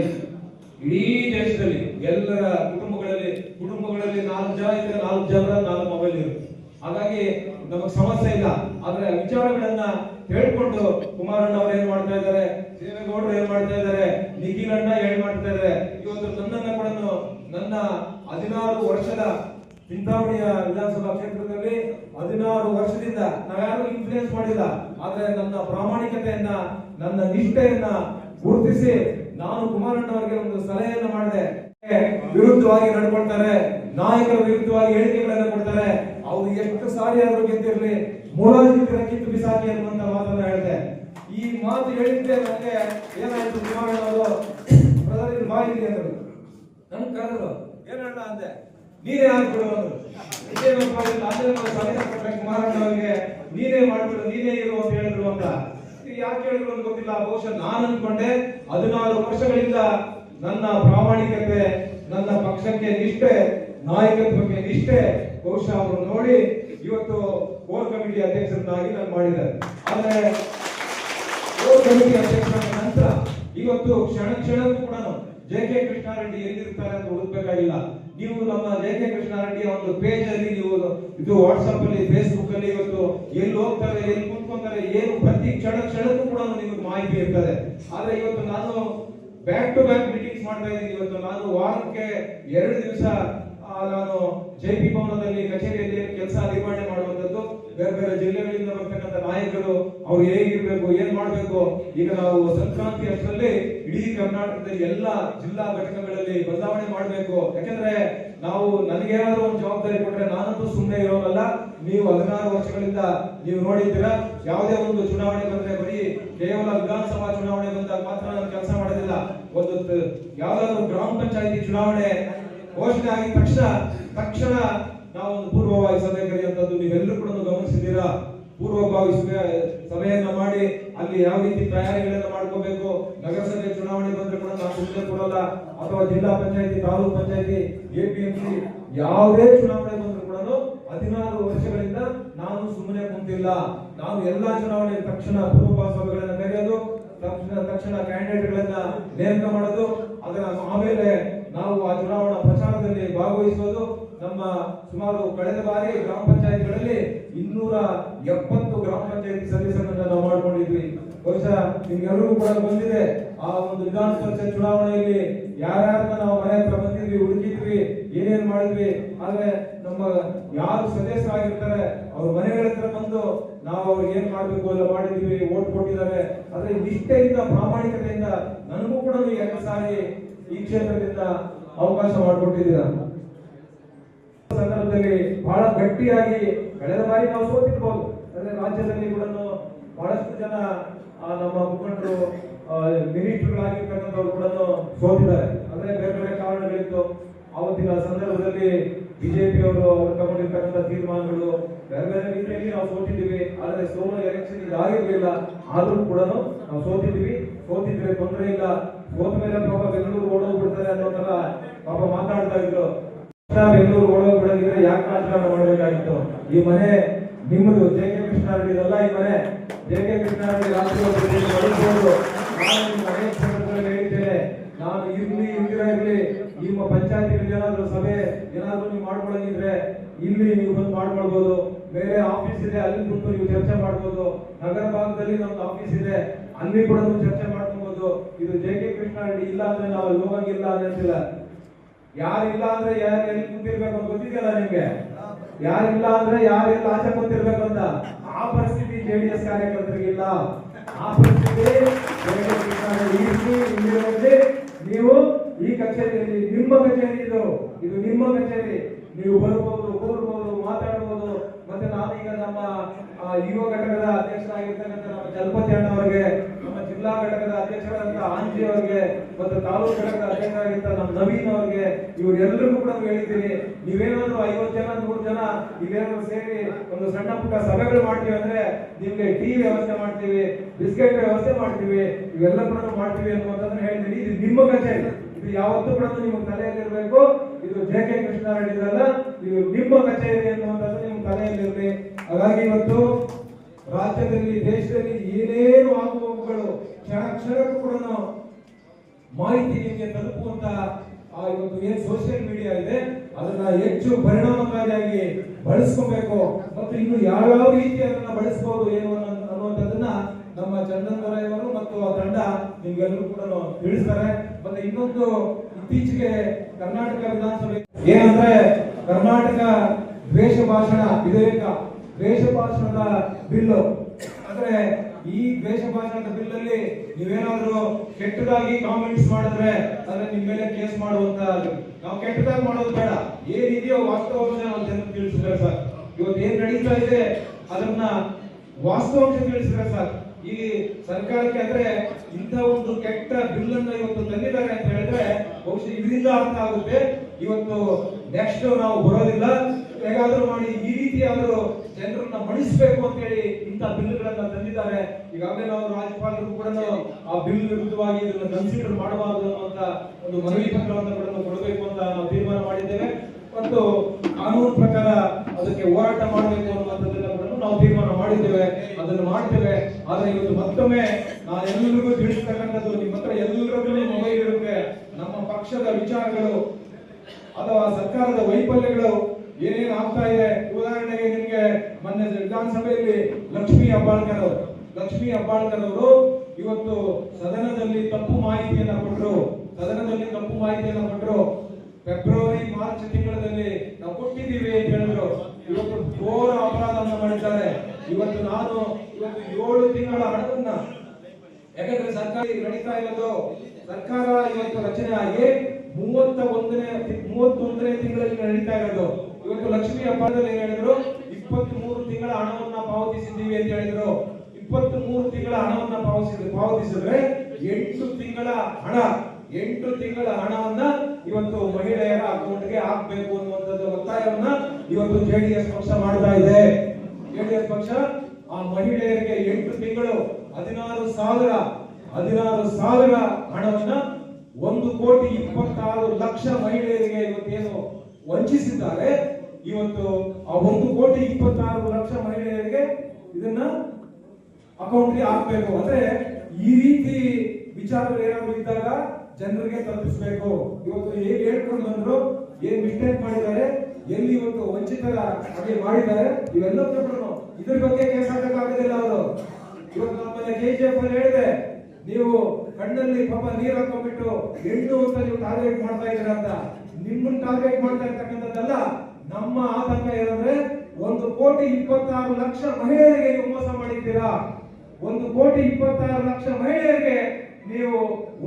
[SPEAKER 1] ಇಡೀ ದೇಶದಲ್ಲಿ ಎಲ್ಲರ ಕುಟುಂಬಗಳಲ್ಲಿ ಕುಟುಂಬಗಳಲ್ಲಿ ನಾಲ್ಕು ಜನ ಇದ್ರೆ ನಾಲ್ಕು ಜನರ ನಾಲ್ಕು ಮೊಬೈಲ್ ಇರುತ್ತೆ. ಹಾಗಾಗಿ ನಮಗೆ ಸಮಸ್ಯೆ ಇಲ್ಲ. ಆದ್ರೆ ವಿಚಾರಗಳನ್ನ ಹೇಳ್ಕೊಂಡು ಕುಮಾರಣ್ಣ ಅವ್ರು ಏನ್ ಮಾಡ್ತಾ ಇದ್ದಾರೆ? ದೇವೇಗೌಡರು ಏನ್ ಮಾಡ್ತಾ ಇದ್ದಾರೆ? ಅಣ್ಣ ಏನ್ ಮಾಡ್ತಾ ಇದ್ದಾರೆ? ಇವತ್ತು ನನ್ನನ್ನ ಕೂಡ ನನ್ನ ಹದಿನಾರು ವರ್ಷದ ಚಿಂತಾಮಣಿಯ ವಿಧಾನಸಭಾ ಕ್ಷೇತ್ರದಲ್ಲಿ ಹದಿನಾರು ವರ್ಷದಿಂದ ನಾವ್ಯಾರು ಇನ್ಫ್ಲೂಯೆನ್ಸ್ ಮಾಡಿಲ್ಲ. ಆದ್ರೆ ನನ್ನ ಪ್ರಾಮಾಣಿಕತೆಯನ್ನ, ನನ್ನ ನಿಷ್ಠೆಯನ್ನ ಗುರುತಿಸಿ ನಾನು ಕುಮಾರಣ್ಣ ಅವರಿಗೆ ಒಂದು ಸಲಹೆಯನ್ನು ಮಾಡಿದೆ. ವಿರುದ್ಧವಾಗಿ ನಡ್ಕೊಳ್ತಾರೆ. ನಾಯಕರ ವಿರುದ್ಧವಾಗಿ ಹೇಳಿಕೆಗಳನ್ನ ಕೊಡ್ತಾರೆ. ಅವ್ರು ಎಷ್ಟು ಸಾರಿ ಆದ್ರೂ ಗೆದ್ದಿರ್ಲಿ. ಮೊರಾರ್ಜಿ ಕಿತ್ತು ಬಿಸಾಕಿ ಅನ್ನುವಂತ ಮಾತನ್ನ ಹೇಳಿದೆ. ಈ ಮಾತು ಹೇಳಿದ್ದೆ ನನಗೆ ಏನಾಯ್ತು ಕುಮಾರಣ್ಣ ಅವರು ಬ್ರದರ್ ಇಲ್ಲಿ ಬಾಯಿಲಿ ಅಂದ್ರು ನನ್ ಕರೆದ್ರು ಏನಣ್ಣ ಅಂದೆ? ನೀನೇ ಆಗ್ಬಿಡು ಅಂದ್ರು. ಮಾಡಿ ಇದು ಅಲ್ಲೇ ನಾವು ಅವರಿಗೆ ನೀನೇ ಮಾಡ್ಬಿಡು, ನೀನೇ ಇರು ಅಂತ ಹೇಳಿದ್ರು ಅಂತ. ಯಾಕೆ ಹೇಳಿದ್ರು ಅಂತ ಗೊತ್ತಿಲ್ಲ. ಬಹುಶಃ ನಾನು ಅನ್ಕೊಂಡೆ, ಹದಿನಾರು ವರ್ಷಗಳಿಂದ ನನ್ನ ಪ್ರಾಮಾಣಿಕತೆ, ನನ್ನ ಪಕ್ಷಕ್ಕೆ ನಿಷ್ಠೆ, ನಾಯಕತ್ವಕ್ಕೆ ನಿಷ್ಠೆ, ಬಹುಶಃ ಅವರು ನೋಡಿ ಇವತ್ತು ಕಮಿಟಿ ಅಧ್ಯಕ್ಷರನ್ನಾಗಿ ನಾನು ಮಾಡಿದ್ದಾರೆ. ಆದರೆ ಕಮಿಟಿ ಅಧ್ಯಕ್ಷರ ನಂತರ ಇವತ್ತು ಕ್ಷಣ ಕ್ಷಣಕ್ಕೂ ಕೂಡ ಜೆ ಕೆ ಕೃಷ್ಣಾರೆಡ್ಡಿ ಎಲ್ಲಿರ್ತಾರೆ ಅಂತ ಹುಡುಕ್ಬೇಕಾಗಿಲ್ಲ ನೀವು ನಮ್ಮ ಜೆ ಕೆ ಕೃಷ್ಣಾರೆಡ್ಡಿ ಒಂದು ಪೇಜ್ ಅಲ್ಲಿ ನೀವು ಇದು ವಾಟ್ಸ್ಆಪ್ ಅಲ್ಲಿ ಫೇಸ್ಬುಕ್ ಅಲ್ಲಿ ಇವತ್ತು ಎಲ್ಲಿ ಹೋಗ್ತಾರೆ, ಎಲ್ಲಿ ಕುತ್ಕೊಂತಾರೆ, ಏನು ಪ್ರತಿ ಕ್ಷಣ ಕ್ಷಣಕ್ಕೂ ಕೂಡ ನಿಮಗೆ ಮಾಹಿತಿ ಇರ್ತದೆ. ಆದ್ರೆ ಇವತ್ತು ನಾನು ಬ್ಯಾಕ್ ಟು ಬ್ಯಾಕ್ ಮೀಟಿಂಗ್ಸ್ ಮಾಡ್ತಾ ಇದ್ದೀನಿ. ಇವತ್ತು ನಾನು ವಾರಕ್ಕೆ ಎರಡು ದಿವಸ ನಾನು ಜೆ ಪಿ ಭವನದಲ್ಲಿ ಕಚೇರಿಯಲ್ಲಿ ಕೆಲಸ ನಿರ್ವಹಣೆ ಮಾಡುವಂತದ್ದು ಬೇರೆ ಬೇರೆ ಜಿಲ್ಲೆಗಳಿಂದ ಬರ್ತಕ್ಕಂಥ ನಾಯಕರು ಅವ್ರು ಹೇಗಿರ್ಬೇಕು, ಏನ್ ಮಾಡ್ಬೇಕು, ಈಗ ನಾವು ಸಂಕ್ರಾಂತಿ ಅಷ್ಟರಲ್ಲಿ ಇಡೀ ಕರ್ನಾಟಕದಲ್ಲಿ ಎಲ್ಲ ಜಿಲ್ಲಾ ಘಟಕಗಳಲ್ಲಿ ಬದಲಾವಣೆ ಮಾಡಬೇಕು. ಯಾಕಂದ್ರೆ ನಾವು ನನಗೇನಾದ್ರು ಒಂದು ಜವಾಬ್ದಾರಿ ಕೊಟ್ರೆ ನಾನಂತೂ ಸುಮ್ಮನೆ ಇರೋನಲ್ಲ. ನೀವು ಹದಿನಾರು ವರ್ಷಗಳಿಂದ ನೀವು ನೋಡಿದ್ದೀರಾ, ಯಾವುದೇ ಒಂದು ಚುನಾವಣೆ ಬಂದ್ರೆ ಬರೀ ಕೇವಲ ವಿಧಾನಸಭಾ ಚುನಾವಣೆ ಬಂದಾಗ ಮಾತ್ರ ನಾನು ಕೆಲಸ ಮಾಡೋದಿಲ್ಲ. ಒಂದು ಯಾವ್ದಾದ್ರು ಗ್ರಾಮ ಪಂಚಾಯತಿ ಚುನಾವಣೆ ಘೋಷಣೆ ಆಗಿದ ತಕ್ಷಣ ತಕ್ಷಣ ನಾವು ಪೂರ್ವಭಾವಿ ಸಭೆ ಕರೆಯುವಂತದ್ದು ನೀವೆಲ್ಲರೂ ಕೂಡ ಗಮನಿಸಿದ್ದೀರಾ? ಪೂರ್ವಭಾವಿ ಸಭೆ, ಸಭೆಯನ್ನ ಮಾಡಿ ಅಲ್ಲಿ ಯಾವ ರೀತಿ ತಯಾರಿಗಳನ್ನ ಮಾಡ್ಕೋಬೇಕು? ನಗರಸಭೆ ಚುನಾವಣೆ ಬಂದ್ರೆ ಕೂಡ ನಾವು ಸುಮ್ಮನೆ ಕೊಡಲ್ಲ. ಅಥವಾ ಜಿಲ್ಲಾ ಪಂಚಾಯತಿ, ತಾಲೂಕ್ ಪಂಚಾಯತಿ, ಎಪಿಎಂಸಿ ಯಾವುದೇ ಚುನಾವಣೆ ಬಂದ್ರು ಕೂಡ ಹದಿನಾರು ವರ್ಷಗಳಿಂದ ನಾನು ಸುಮ್ಮನೆ ಕುಂತಿಲ್ಲ. ನಾನು ಎಲ್ಲಾ ಚುನಾವಣೆ ತಕ್ಷಣ ಪೂರ್ವಭಾವಿ ಸಭೆಗಳನ್ನ ಕರೆಯೋದು, ತಕ್ಷಣ ತಕ್ಷಣ ಕ್ಯಾಂಡಿಡೇಟ್ಗಳನ್ನ ನೇಮಕ ಮಾಡೋದು ಅದರ ಆಮೇಲೆ ನಾವು ಆ ಚುನಾವಣಾ ಪ್ರಚಾರದಲ್ಲಿ ಭಾಗವಹಿಸೋದು ನಮ್ಮ ಸುಮಾರು ಕಳೆದ ಬಾರಿ ಗ್ರಾಮ ಪಂಚಾಯತ್ಗಳಲ್ಲಿ ಇನ್ನೂರ ಎಪ್ಪತ್ತು ಗ್ರಾಮ ಪಂಚಾಯತಿ ಸದಸ್ಯರನ್ನ ನಾವು ಮಾಡ್ಕೊಂಡಿದ್ವಿ ಬಹುಶಃ ಕೂಡ ಬಂದಿದೆ. ಆ ಒಂದು ವಿಧಾನ ಪರಿಷತ್ ಚುನಾವಣೆಯಲ್ಲಿ ಯಾರ್ಯಾರನ್ನ ನಾವು ಮನೆ ಹತ್ರ ಬಂದಿದ್ವಿ, ಹುಡುಕಿದ್ವಿ, ಏನೇನ್ ಮಾಡಿದ್ವಿ, ಆದ್ರೆ ನಮ್ಮ ಯಾರು ಸದಸ್ಯರಾಗಿರ್ತಾರೆ, ಅವ್ರ ಮನೆಗಳ ಹತ್ರ ಬಂದು ನಾವು ಅವ್ರಿಗೆ ಏನ್ ಮಾಡ್ಬೇಕು ಎಲ್ಲ ಮಾಡಿದ್ವಿ, ಓಟ್ ಕೊಟ್ಟಿದ್ದಾರೆ ಆದ್ರೆ ನಿಷ್ಠೆಯಿಂದ, ಪ್ರಾಮಾಣಿಕತೆಯಿಂದ ನನಗೂ ಕೂಡ ನೀವು ಎರಡು ಸಾರಿ ಈ ಕ್ಷೇತ್ರದಿಂದ ಅವಕಾಶ ಮಾಡಿಕೊಟ್ಟಿದ್ದೀರಾ? ಸಂದರ್ಭದಲ್ಲಿ ಬಹಳ ಗಟ್ಟಿಯಾಗಿ, ಕಳೆದ ಬಾರಿ ನಾವು ಸೋತಿರ್ಬೋದು. ಅಂದ್ರೆ ರಾಜ್ಯದಲ್ಲಿ ಕೂಡ ಬಹಳಷ್ಟು ಜನ ನಮ್ಮ ಮುಖಂಡರು ಮಿನಿಸ್ಟರ್ಗಳಾಗಿರ್ತಕ್ಕಂಥವ್ರು ಕೂಡ ಸೋತಿದ್ದಾರೆ. ಅಂದ್ರೆ ಬೇರೆ ಬೇರೆ ಕಾರಣಗಳಿತ್ತು. ಅವತ್ತಿನ ಸಂದರ್ಭದಲ್ಲಿ ಬಿಜೆಪಿ ಅವರು ಅವರು ತಗೊಂಡಿರ್ತಕ್ಕಂಥ ತೀರ್ಮಾನಗಳು ಬೇರೆ ಬೇರೆ ರೀತಿಯಲ್ಲಿ ನಾವು ಸೋತಿದ್ದೀವಿ. ಆದರೆ ಸೋಲು ಎಲೆಕ್ಷನ್ ಇದಾಗಿರ್ಲಿಲ್ಲ. ಆದರೂ ಕೂಡ ನಾವು ಸೋತಿದ್ದೀವಿ. ಸೋತಿದ್ರೆ ತೊಂದರೆ ಇಲ್ಲ. ಸೋತ ಮೇಲೆ ಪಾಪ ಬೆಂಗಳೂರು ಓಡೋಗ್ಬಿಡ್ತಾರೆ ಅನ್ನೋ ತರ ಪಾಪ ಮಾತಾಡ್ತಾ ಇದ್ರು. ಬೆಂಗಳೂರು ಓಡೋಗ್ಬಿಡೋದಿದ್ರೆ ಯಾಕೆ ರಾಜಕಾರಣ ಮಾಡಬೇಕಾಗಿತ್ತು? ಈ ಮನೆ ನಿಮ್ಮದು. ಜೆ ಕೃಷ್ಣಾರೆಡ್ಡಿ ಇದೆಲ್ಲ, ಈ ಮನೆ. ಜೆ ಕೆ ಕೃಷ್ಣಾರೆಡ್ಡಿ ರಾಷ್ಟ್ರೀಯ ನಾನು ಹೇಳಿದ್ದೇನೆ. ನಾನು ಇರ್ಲಿ, ಇಲ್ದಿರ ಇರ್ಲಿ. ನಿಮ್ಮ ಪಂಚಾಯತ್ ಏನಾದ್ರು ಸಭೆ, ಏನಾದ್ರು ನೀವು ಮಾಡ್ಕೊಳ್ಳೋದಿದ್ರೆ ಇಲ್ಲಿ ನೀವು ಬಂದು ಮಾಡ್ಕೊಳ್ಬಹುದು ಬೇರೆ ಆಫೀಸ್ ಇದೆ, ಅಲ್ಲಿ ಬಂದು ನೀವು ಚರ್ಚೆ ಮಾಡ್ಬೋದು. ನಗರ ಭಾಗದಲ್ಲಿ ನಮ್ದು ಆಫೀಸ್ ಇದೆ, ಅಲ್ಲಿ ಕೂಡ ನೀವು ಚರ್ಚೆ ಮಾಡ್ಕೊಬಹುದು ಇದು ಜೆ ಕೆ ಕೃಷ್ಣಾರೆಡ್ಡಿ ಇಲ್ಲ ಅಂದ್ರೆ ನಾವು ಅಲ್ಲಿ ಹೋಗಂಗಿಲ್ಲ ಯಾರು ಇಲ್ಲ ಅಂದ್ರೆ ಯಾರು, ಎಲ್ಲಿ ಕುಂತಿರ್ಬೇಕು ಅಂತ ಗೊತ್ತಿದೆಯಲ್ಲ ನಿಮ್ಗೆ? ಯಾರಿಲ್ಲ ಅಂದ್ರೆ ಯಾರೆಲ್ಲ ಆಚೆ ಅಂತ? ಆ ಪರಿಸ್ಥಿತಿ ಎಸ್ ಕಾರ್ಯಕರ್ತರಿಗಿಲ್ಲ ಆ ಪರಿಸ್ಥಿತಿ ನೀವು ಈ ಕಚೇರಿಯಲ್ಲಿ ನಿಮ್ಮ ಕಚೇರಿ ಇದು. ಇದು ನಿಮ್ಮ ಕಚೇರಿ. ನೀವು ಬರ್ಬೋದು, ಕೂರ್ಬೋದು, ಮಾತಾಡ್ಬೋದು. ಮತ್ತೆ ನಾನೀಗ ನಮ್ಮ ಯುವ ಘಟಕದ ಅಧ್ಯಕ್ಷರಾಗಿರ್ತಕ್ಕಂಥ ನಮ್ಮ ಜಲಪತಿ ಅಣ್ಣ ಅವರಿಗೆ ನಮ್ಮ ಜಿಲ್ಲಾ ಘಟಕದ ಅಧ್ಯಕ್ಷರಾದಂತ ಆಂಜಿ ಅವರಿಗೆ ಮತ್ತು ತಾಲೂಕು ಘಟಕದ ಅಧ್ಯಕ್ಷರಾಗಿದ್ದ ನಮ್ಮ ನವೀನ್ ಅವರಿಗೆ ಇವರೆಲ್ಲರಿಗೂ ಕೂಡ ಹೇಳಿದ್ದೀನಿ, ನೀವೇನಾದ್ರು ಐವತ್ತು ಜನ, ನೂರು ಜನ ಇಲ್ಲೇನಾದ್ರು ಸೇರಿ ಒಂದು ಸಣ್ಣ ಪುಟ್ಟ ಸಭೆಗಳು ಮಾಡ್ತೀವಿ ಅಂದ್ರೆ ನಿಮ್ಗೆ ಟೀ ವ್ಯವಸ್ಥೆ ಮಾಡ್ತೀವಿ, ಬಿಸ್ಕೆಟ್ ವ್ಯವಸ್ಥೆ ಮಾಡ್ತೀವಿ, ಇವೆಲ್ಲ ಕೂಡ ಮಾಡ್ತೀವಿ ಅನ್ನುವಂಥದ್ದನ್ನ ಹೇಳ್ತೀನಿ ಇದು ನಿಮ್ಮ ಕಚೇರಿ ಇದು ಯಾವತ್ತೂ ಕೂಡ ನಿಮ್ಮ ತಲೆಯಲ್ಲಿರ್ಬೇಕು ಇದು ಜೆ ಕೆ ಕೃಷ್ಣಾರೆಡ್ಡಿದಲ್ಲ ಇದು ನಿಮ್ಮ ಕಚೇರಿ ಅನ್ನುವಂಥದ್ದು ನಿಮ್ಮ ತಲೆಯಲ್ಲಿರ್ಲಿ ಹಾಗಾಗಿ ಇವತ್ತು ರಾಜ್ಯದಲ್ಲಿ, ದೇಶದಲ್ಲಿ ಏನೇನು ಆಗುವವುಗಳು ಕ್ಷಣ ಕ್ಷಣಕ್ಕೂ ಕೂಡ ಮಾಹಿತಿ ನಿಮಗೆ ತಲುಪುವಂತ ಆ ಇವತ್ತು ಏನ್ ಸೋಷಿಯಲ್ ಮೀಡಿಯಾ ಇದೆ, ಅದನ್ನ ಹೆಚ್ಚು ಪರಿಣಾಮಕಾರಿಯಾಗಿ ಬಳಸ್ಕೊಬೇಕು ಮತ್ತು ಇನ್ನು ಯಾವ್ಯಾವ ರೀತಿ ಅದನ್ನ ಬಳಸಬಹುದು ಏನು ಅನ್ನೋ- ಅನ್ನುವಂಥದ್ದನ್ನ ನಮ್ಮ ಚಂದನ್ ಮತ್ತು ಆ ತಂಡ ನಿಮ್ಗೆಲ್ಲರೂ ಕೂಡ ತಿಳಿಸ್ತಾರೆ. ಮತ್ತೆ ಇನ್ನೊಂದು ಇತ್ತೀಚೆಗೆ ಕರ್ನಾಟಕ ವಿಧಾನಸಭೆ ಏನಂದ್ರೆ ಕರ್ನಾಟಕ ದ್ವೇಷ ಭಾಷಣ, ವಿಧೇಯಕ. ದ್ವೇಷ ಭಾಷಣದ ಬಿಲ್ಲು. ಅಂದ್ರೆ ಈ ದ್ವೇಷ ಭಾಷಣದ ಬಿಲ್ ಅಲ್ಲಿ ನೀವೇನಾದ್ರೂ ಕೆಟ್ಟದಾಗಿ ಕಾಮೆಂಟ್ಸ್ ಮಾಡಿದ್ರೆ ಅದ್ರ ನಿಮ್ ಮೇಲೆ ಕೇಸ್ ಮಾಡುವಂತ ನಾವು ಕೆಟ್ಟದಾಗಿ ಮಾಡೋದು ಬೇಡ. ಏನಿದೆಯೋ ವಾಸ್ತವಾಂಶ ನಾವು ತಿಳಿಸಿದ್ರೆ ಸರ್ ಇವತ್ತು ಏನ್ ನಡೀತಾ ಇದೆ ಅದನ್ನ ವಾಸ್ತವಾಂಶ ತಿಳಿಸಿದ್ರೆ ಸರ್ ಈ ಸರ್ಕಾರಕ್ಕೆ ಅಂದ್ರೆ ಇಂಥ ಒಂದು ಕೆಟ್ಟ ಬಿಲ್ ಅನ್ನ ಇವತ್ತು ತಂದಿದ್ದಾರೆ ಅಂತ ಹೇಳಿದ್ರೆ ಬಹುಶಃ ಇದರಿಂದ ಅರ್ಥ ಆಗುತ್ತೆ. ಇವತ್ತು ನೆಕ್ಸ್ಟ್ ನಾವು ಬರೋದಿಲ್ಲ. ಹೇಗಾದ್ರೂ ಮಾಡಿ ಈ ರೀತಿ ಆದರೂ ಜನರನ್ನ ಮಣಿಸಬೇಕು ಅಂತ ಹೇಳಿ ಇಂಥ ಬಿಲ್ಗಳನ್ನ ತಂದಿದ್ದಾರೆ. ಈಗಾಗಲೇ ನಾವು ರಾಜ್ಯಪಾಲರು ಕೂಡ ಆ ಬಿಲ್ ವಿರುದ್ಧವಾಗಿ ಇದನ್ನ ಕನ್ಸಿಡರ್ ಮಾಡಬಾರದು ಅನ್ನುವಂತ ಒಂದು ಮನವಿ ಪತ್ರವನ್ನು ಕೂಡ ಕೊಡಬೇಕು ಅಂತ ನಾವು ತೀರ್ಮಾನ ಮಾಡಿದ್ದೇವೆ. ಮತ್ತು ಕಾನೂನು ಪ್ರಕಾರ ಅದಕ್ಕೆ ಹೋರಾಟ ಮಾಡಬೇಕು ಅನ್ನುವಂಥದ್ದನ್ನ ಕೂಡ ನಾವು ತೀರ್ಮಾನ ಮಾಡಿದ್ದೇವೆ. ಅದನ್ನು ಮಾಡ್ತೇವೆ. ಆದ್ರೆ ಇವತ್ತು ಮತ್ತೊಮ್ಮೆ ನಾನೆಲ್ಲರಿಗೂ ತಿಳಿಸ್ತಕ್ಕಂಥದ್ದು ನಿಮ್ಮ ಹತ್ರ ಎಲ್ಲರಲ್ಲೂ ಮೊಬೈಲ್ ಇರುತ್ತೆ. ನಮ್ಮ ಪಕ್ಷದ ವಿಚಾರಗಳು ಅಥವಾ ಸರ್ಕಾರದ ವೈಫಲ್ಯಗಳು ಏನೇನು ಆಗ್ತಾ ಇದೆ? ಉದಾಹರಣೆಗೆ ನಿಮಗೆ ಮೊನ್ನೆ ವಿಧಾನಸಭೆಯಲ್ಲಿ ಲಕ್ಷ್ಮೀ ಅಬ್ಬಾಳ್ಕರ್ ಅವರು, ಲಕ್ಷ್ಮಿ ಅಬ್ಬಾಳ್ಕರ್ ಅವರು ಇವತ್ತು ಸದನದಲ್ಲಿ ತಪ್ಪು ಮಾಹಿತಿಯನ್ನ ಕೊಟ್ಟರು ಸದನದಲ್ಲಿ ತಪ್ಪು ಮಾಹಿತಿಯನ್ನ ಕೊಟ್ಟರು ಫೆಬ್ರವರಿ, ಮಾರ್ಚ್ ತಿಂಗಳಲ್ಲಿ ನಾವು ಕೊಟ್ಟಿದ್ದೀವಿ ಅಂತ ಹೇಳಿದ್ರು. ಇವತ್ತು ಘೋರ ಅಪರಾಧವನ್ನು ಮಾಡಿದ್ದಾರೆ. ಇವತ್ತು ನಾನು ಇವತ್ತು ಏಳು ತಿಂಗಳ ಹಣವನ್ನ ಯಾಕಂದ್ರೆ ಸರ್ಕಾರ ನಡೀತಾ ಇರೋದು, ಸರ್ಕಾರ ಇವತ್ತು ರಚನೆ ಆಗಿ ಮೂವತ್ತ ಒಂದನೇ ಮೂವತ್ತೊಂದನೇ ತಿಂಗಳಲ್ಲಿ ನಡೀತಾ ಇರೋದು. ಇವತ್ತು ಲಕ್ಷ್ಮಿ ಹಬ್ಬದಲ್ಲಿ ಹೇಳಿದ್ರು? ಇಪ್ಪತ್ತ್ ಮೂರು ತಿಂಗಳ ಹಣವನ್ನ ಪಾವತಿಸಿದ್ದೀವಿ ಅಂತ ಹೇಳಿದ್ರು. ಇಪ್ಪತ್ತ್ ಮೂರು ತಿಂಗಳ ಹಣವನ್ನ ಪಾವತಿಸಿದ್ರೆ. ಪಾವತಿಸಿದ್ರೆ ಎಂಟು ತಿಂಗಳ ಹಣ. ಎಂಟು ತಿಂಗಳ ಹಣವನ್ನ ಇವತ್ತು ಮಹಿಳೆಯರ ಅಕೌಂಟ್ಗೆ ಹಾಕ್ಬೇಕು ಅನ್ನುವಂಥದ್ದು ಒತ್ತಾಯವನ್ನ ಇವತ್ತು ಜೆಡಿಎಸ್ ಪಕ್ಷ ಮಾಡ್ತಾ ಇದೆ. ಜೆಡಿಎಸ್ ಪಕ್ಷ ಆ ಮಹಿಳೆಯರಿಗೆ ಎಂಟು ತಿಂಗಳು, ಹದಿನಾರು ಸಾವಿರ ಹದಿನಾರು ಸಾವಿರ ಹಣವನ್ನ ಒಂದು ಕೋಟಿ ಇಪ್ಪತ್ತಾರು ಲಕ್ಷ ಮಹಿಳೆಯರಿಗೆ ಇವತ್ತೇನು ವಂಚಿಸಿದ್ದಾರೆ. ಇವತ್ತು ಆ ಒಂದು ಕೋಟಿ ಇಪ್ಪತ್ತಾರು ಲಕ್ಷ ಮಹಿಳೆಯರಿಗೆ ಇದನ್ನ ಅಕೌಂಟ್ಗೆ ಹಾಕ್ಬೇಕು. ಅಂದ್ರೆ ಈ ರೀತಿ ವಿಚಾರಗಳು ಏನಾದ್ರು ಇದ್ದಾಗ ಜನರಿಗೆ ತಲುಪಿಸ್ಬೇಕು. ಇವತ್ತು ಹೇಗೆ ಹೇಳ್ಕೊಂಡು ಬಂದ್ರು, ಏನ್ ಮಿಸ್ಟೇಕ್ ಮಾಡಿದ್ದಾರೆ, ಎಲ್ಲಿ ಇವತ್ತು ವಂಚಿತರ ಹಾಗೆ ಮಾಡಿದ್ದಾರೆ ಇವೆಲ್ಲ ಕೂಡ ಇದ್ರ ಬಗ್ಗೆ ಕೇಸ್ ಹಾಕಕ್ಕಾಗೋದಿಲ್ಲ ಅವರು. ಇವತ್ತು ನಮ್ಮಲ್ಲಿ ಕೆ ಜಿ ಅಲ್ಲಿ ಹೇಳಿದೆ ನೀವು ಕಣ್ಣಲ್ಲಿ ಪಾಪ ನೀರ್ ಹಾಕೊಂಡ್ಬಿಟ್ಟು ಎಂಟು ಅಂತ ನೀವು ಟಾರ್ಗೆಟ್ ಮಾಡ್ತಾ ಇದ್ದೀರಾ ಅಂತ. ನಿಮ್ಮನ್ನ ಟಾರ್ಗೆಟ್ ಮಾಡ್ತಾ ಇರ್ತಕ್ಕಂಥದ್ದಲ್ಲ ನಮ್ಮ ಆತಂಕ ಏನಂದ್ರೆ ಒಂದು ಕೋಟಿ ಇಪ್ಪತ್ತಾರು ಲಕ್ಷ ಮಹಿಳೆಯರಿಗೆ ನೀವು ಮೋಸ ಮಾಡಿದ್ದೀರಾ? ಒಂದು ಕೋಟಿ ಇಪ್ಪತ್ತಾರು ಲಕ್ಷ ಮಹಿಳೆಯರಿಗೆ ನೀವು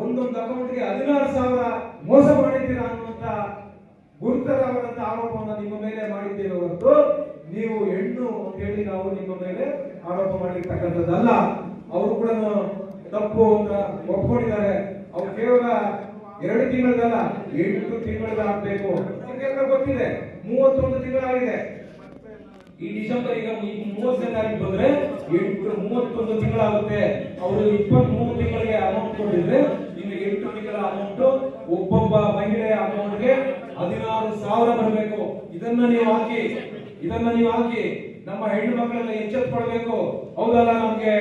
[SPEAKER 1] ಒಂದೊಂದು ಅಕೌಂಟ್ಗೆ ಹದಿನಾರು ಸಾವಿರ ಮೋಸ ಮಾಡಿದ್ದೀರಾ ಅನ್ನುವಂತ ಗುರುತರವಾದಂತ ಆರೋಪವನ್ನು ನಿಮ್ಮ ಮೇಲೆ ಮಾಡಿದ್ದೇವೆ ಹೊರತು ನೀವು ಹೆಣ್ಣು ಅಂತ ಹೇಳಿ ನಾವು ನಿಮ್ಮ ಮೇಲೆ ಆರೋಪ ಮಾಡಿರ್ತಕ್ಕಂಥದ್ದಲ್ಲ. ಅವರು ಕೂಡ ತಪ್ಪು ಅಂತ ಒಪ್ಕೊಂಡಿದ್ದಾರೆ. ಅವ್ರು ಕೇವಲ ಎರಡು ತಿಂಗಳದಲ್ಲ, ಎಂಟು ನಿಮ್ಗೆಲ್ಲ ಗೊತ್ತಿದೆ. ಮೂವತ್ತೊಂದು ತಿಂಗಳಾಗಿದೆ. ಈ ಡಿಸೆಂಬರ್ ಈಗ ಮೂವತ್ತನೇ ತಾರೀಕು ಬಂದ್ರೆ ಎಂಟು, ಮೂವತ್ತೊಂದು ತಿಂಗಳಾಗುತ್ತೆ. ಅವರು ಇಪ್ಪತ್ತ್ ಮೂರು ತಿಂಗಳಿಗೆ ಅಮೌಂಟ್ ಕೊಟ್ಟಿದ್ರೆ ಇನ್ನು ಎಂಟು ತಿಂಗಳ ಅಮೌಂಟ್ ಒಬ್ಬೊಬ್ಬ ಮಹಿಳೆಯ ಅಮೌಂಟ್ಗೆ ಹದಿನಾರು ಸಾವಿರ ಬರಬೇಕು. ಇದನ್ನ ನೀವು ಹಾಕಿ, ಇದನ್ನ ನೀವು ಹಾಕಿ ನಮ್ಮ ಹೆಣ್ಣು ಮಕ್ಕಳೆಲ್ಲ ಎಚ್ಚೆತ್ಕೊಳ್ಬೇಕು. ಹೌದಲ್ಲ ನಮ್ಗೆ?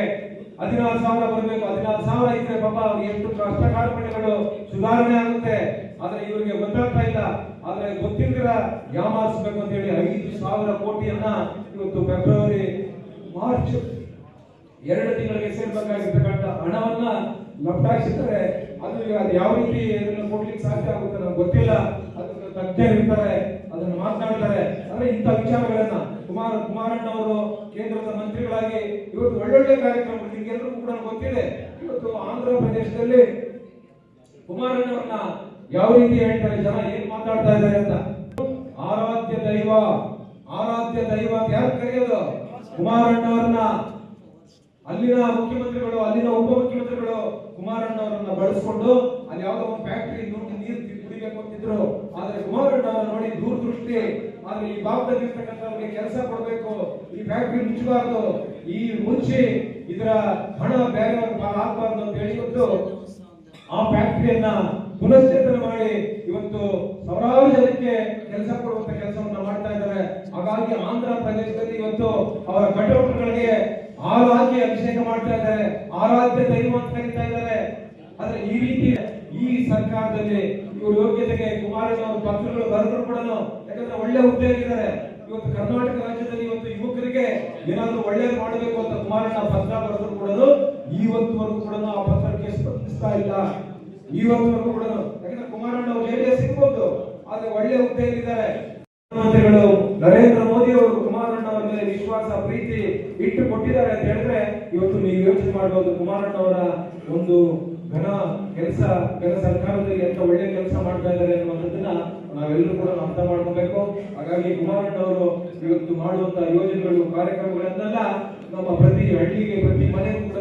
[SPEAKER 1] ಹದಿನಾರು ಸಾವಿರ ಬರಬೇಕು. ಹದಿನಾರು ಸಾವಿರ ಇದ್ರೆ ಪಾಪ ಎಷ್ಟು ಕಷ್ಟ ಕಾರ್ಪಣ್ಯಗಳು ಸುಧಾರಣೆ ಆಗುತ್ತೆ. ಆದ್ರೆ ಇವರಿಗೆ ಗೊತ್ತಾಗ್ತಾ ಇಲ್ಲ. ಆದ್ರೆ ಗೊತ್ತಿಲ್ಲ ಯಾಮಾರಿಸ್ಬೇಕು ಅಂತ ಹೇಳಿ ಐದು ಸಾವಿರ ಕೋಟಿಯನ್ನ ಇವತ್ತು ಫೆಬ್ರವರಿ, ಮಾರ್ಚ್ ಎರಡು ತಿಂಗಳಿಗೆ ಸೇರ್ಬೇಕಾಗಿರ್ತಕ್ಕಂಥ ಹಣವನ್ನ ಲಪಟಾಯಿಸಿದ್ದಾರೆ ಅದು ಅದು ಯಾವ ರೀತಿ ಇದನ್ನು ಕೊಡ್ಲಿಕ್ಕೆ ಸಾಧ್ಯ ಆಗುತ್ತೆ ನಮ್ಗೆ ಗೊತ್ತಿಲ್ಲ. ಅದನ್ನ ತಜ್ಞರು ಇರ್ತಾರೆ, ಅದನ್ನು ಮಾತನಾಡ್ತಾರೆ. ಅಂದ್ರೆ ಇಂಥ ವಿಚಾರಗಳನ್ನ ಕುಮಾರ ಕುಮಾರಣ್ಣ ಅವರು ಕೇಂದ್ರದ ಮಂತ್ರಿಗಳಾಗಿ ಇವತ್ತು ಒಳ್ಳೊಳ್ಳೆ ಕಾರ್ಯಕ್ರಮಗಳು ನಿಮ್ಗೆಲ್ಲರಿಗೂ ಕೂಡ ಗೊತ್ತಿದೆ. ಇವತ್ತು ಆಂಧ್ರ ಪ್ರದೇಶದಲ್ಲಿ ಕುಮಾರಣ್ಣವ್ರನ್ನ ಯಾವ ರೀತಿ ಹೇಳ್ತಾರೆ ಜನ, ಏನ್ ಮಾತಾಡ್ತಾ ಇದ್ದಾರೆ ಅಂತ? ಆರಾಧ್ಯ ದೈವ ಆರಾಧ್ಯ ದೈವ ಅಂತ ಯಾರು ಕರೆಯೋದು? ಕುಮಾರಣ್ಣವ್ರನ್ನ. ಅಲ್ಲಿನ ಮುಖ್ಯಮಂತ್ರಿಗಳು, ಅಲ್ಲಿನ ಉಪಮುಖ್ಯಮಂತ್ರಿಗಳು ಕುಮಾರಣ್ಣವರನ್ನ ಬಳಸ್ಕೊಂಡು ಅಲ್ಲಿ ಯಾವ್ದೋ ಒಂದು ಫ್ಯಾಕ್ಟರಿ ನೀರು ಕುಡಿಬೇಕು ಅಂತಿದ್ರು. ಆದ್ರೆ ಕುಮಾರಣ್ಣ ನೋಡಿ ದೂರದೃಷ್ಟಿ, ಆದ್ರೆ ಈ ಭಾಗದಲ್ಲಿ ಇರ್ತಕ್ಕಂಥವ್ರಿಗೆ ಕೆಲಸ ಕೊಡಬೇಕು. ಈ ಫ್ಯಾಕ್ಟರಿ ಮುಚ್ಚಬಾರ್ದು. ಈ ಮುಂಚೆ ಇದರ ಹಣ ಬೇರೆಯವ್ರ ಆಗ್ಬಾರ್ದು ಅಂತ ಹೇಳಿಬಿಟ್ಟು ಆ ಫ್ಯಾಕ್ಟರಿಯನ್ನ ಪುನಶ್ಚೇತನ ಮಾಡಿ ಇವತ್ತು ಸಾವಿರಾರು ಜನಕ್ಕೆ ಕೆಲಸ ಕೊಡುವಂತ ಕೆಲಸವನ್ನ ಮಾಡ್ತಾ ಇದ್ದಾರೆ. ಹಾಗಾಗಿ ಆಂಧ್ರ ಪ್ರದೇಶದಲ್ಲಿ ಇವತ್ತು ಅವರ ಕಟೌಟ್ಗಳಿಗೆ ಆರಾಧ್ಯ ಅಭಿಷೇಕ ಮಾಡ್ತಾ ಇದ್ದಾರೆ. ಆರಾಧ್ಯ ದೈವ ಅಂತ ಕರೀತಾ ಇದ್ದಾರೆ. ಆದ್ರೆ ಈ ರೀತಿ ಈ ಸರ್ಕಾರದಲ್ಲಿ ಇವರು ಯೋಗ್ಯತೆಗೆ ಕುಮಾರಣ್ಣ ಅವರು ಪತ್ರಗಳು ಬರೆದ್ರು ಕೂಡ ಯಾಕಂದ್ರೆ ಒಳ್ಳೆ ಹುದ್ದೆಯಲ್ಲಿದ್ದಾರೆ. ಇವತ್ತು ಕರ್ನಾಟಕ ರಾಜ್ಯದಲ್ಲಿ ಇವತ್ತು ಯುವಕರಿಗೆ ಏನಾದ್ರೂ ಒಳ್ಳೇದು ಮಾಡಬೇಕು ಅಂತ ಕುಮಾರಣ್ಣ ಪತ್ರ ಬರೆದ್ರು ಕೂಡ ಇವತ್ತುವರೆಗೂ ಕೂಡ ಆ ಪತ್ರಕ್ಕೆ ಸ್ಪಂದಿಸ್ತಾ ಇಲ್ಲ. ಇವತ್ತುವರೆಗೂ ಕೂಡ ಯಾಕಂದ್ರೆ ಕುಮಾರಣ್ಣ ಅವರು ಜೆಡಿಎಸ್ ಇರ್ಬೋದು ಆದ್ರೆ ಒಳ್ಳೆ ಹುದ್ದೆಯಲ್ಲಿದ್ದಾರೆ. ಮುಖ್ಯಮಂತ್ರಿಗಳು ನರೇಂದ್ರ ಮೋದಿ ಅವರು ಕುಮಾರಣ್ಣ ಅವರ ಮೇಲೆ ವಿಶ್ವಾಸ, ಪ್ರೀತಿ ಇಟ್ಟು ಕೊಟ್ಟಿದ್ದಾರೆ ಅಂತ ಹೇಳಿದ್ರೆ ಇವತ್ತು ನೀವು ಯೋಚನೆ ಮಾಡಬಹುದು ಕುಮಾರಣ್ಣ ಅವರ ಒಂದು ಘನ ಕೆಲಸ, ಘನ ಸರ್ಕಾರದಲ್ಲಿ ಎಂತ ಒಳ್ಳೆ ಕೆಲಸ ಮಾಡ್ತಾ ಇದ್ದಾರೆ ಅನ್ನುವಂಥದ್ದನ್ನ ನಾವೆಲ್ಲರೂ ಕೂಡ ಅರ್ಥ ಮಾಡ್ಕೋಬೇಕು. ಹಾಗಾಗಿ ಕುಮಾರಣ್ಣ ಅವರು ಇವತ್ತು ಮಾಡುವಂತ ಯೋಜನೆಗಳು ಕಾರ್ಯಕ್ರಮಗಳನ್ನೆಲ್ಲ ನಮ್ಮ ಪ್ರತಿ ಹಳ್ಳಿಗೆ, ಪ್ರತಿ ಮನೆಗೂ ಕೂಡ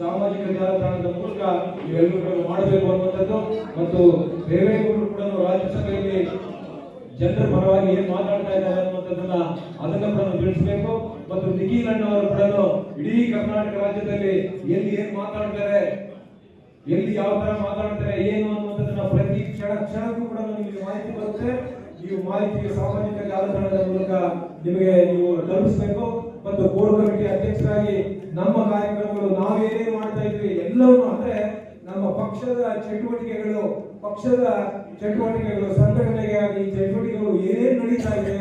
[SPEAKER 1] ಸಾಮಾಜಿಕ ಜಾಲತಾಣದ ಮೂಲಕ ನೀವೆಲ್ಲರೂ ಮಾಡಬೇಕು ಅನ್ನುವಂಥದ್ದು ಮತ್ತು ದೇವೇಗೌಡರು ಕೂಡ ರಾಜ್ಯಸಭೆಯಲ್ಲಿ ಜನರ ಪರವಾಗಿ ಏನ್ ಮಾತಾಡ್ತಾ ಇದ್ದಾರೆ ಅನ್ನುವಂಥದ್ದನ್ನ ಅದನ್ನ ಕೂಡ ತಿಳಿಸಬೇಕು. ಮತ್ತು ನಿಖಿಲ್ ಅಣ್ಣ ಅವರು ಕೂಡ ಇಡೀ ಕರ್ನಾಟಕ ರಾಜ್ಯದಲ್ಲಿ ಎಲ್ಲಿ ಏನ್ ಮಾತಾಡ್ತಾರೆ, ಎಲ್ಲಿ ಯಾವ ತರ ಮಾತಾಡ್ತಾರೆ, ಏನು ಅನ್ನುವಂಥದ್ದನ್ನ ಪ್ರತಿ ಕ್ಷಣ ಕ್ಷಣಕ್ಕೂ ಕೂಡ ನಿಮಗೆ ಮಾಹಿತಿ ಬರುತ್ತೆ. ನೀವು ಮಾಹಿತಿ ಸಾಮಾಜಿಕ ಜಾಲತಾಣದ ಮೂಲಕ ನಿಮಗೆ ನೀವು ತಲುಪಿಸಬೇಕು. ಮತ್ತು ಕೋರ್ ಕಮಿಟಿ ಅಧ್ಯಕ್ಷರಾಗಿ ನಮ್ಮ ಕಾರ್ಯಕ್ರಮಗಳು ನಾವೇನೇನು ಮಾಡ್ತಾ ಇದ್ವಿ, ಎಲ್ಲವನ್ನೂ ಅಂದ್ರೆ ನಮ್ಮ ಪಕ್ಷದ ಚಟುವಟಿಕೆಗಳು ಪಕ್ಷದ ಚಟುವಟಿಕೆಗಳು, ಸಂಘಟನೆಗಾಗಿ ಚಟುವಟಿಕೆಗಳು ಏನೇನು ನಡೀತಾ ಇದೆ,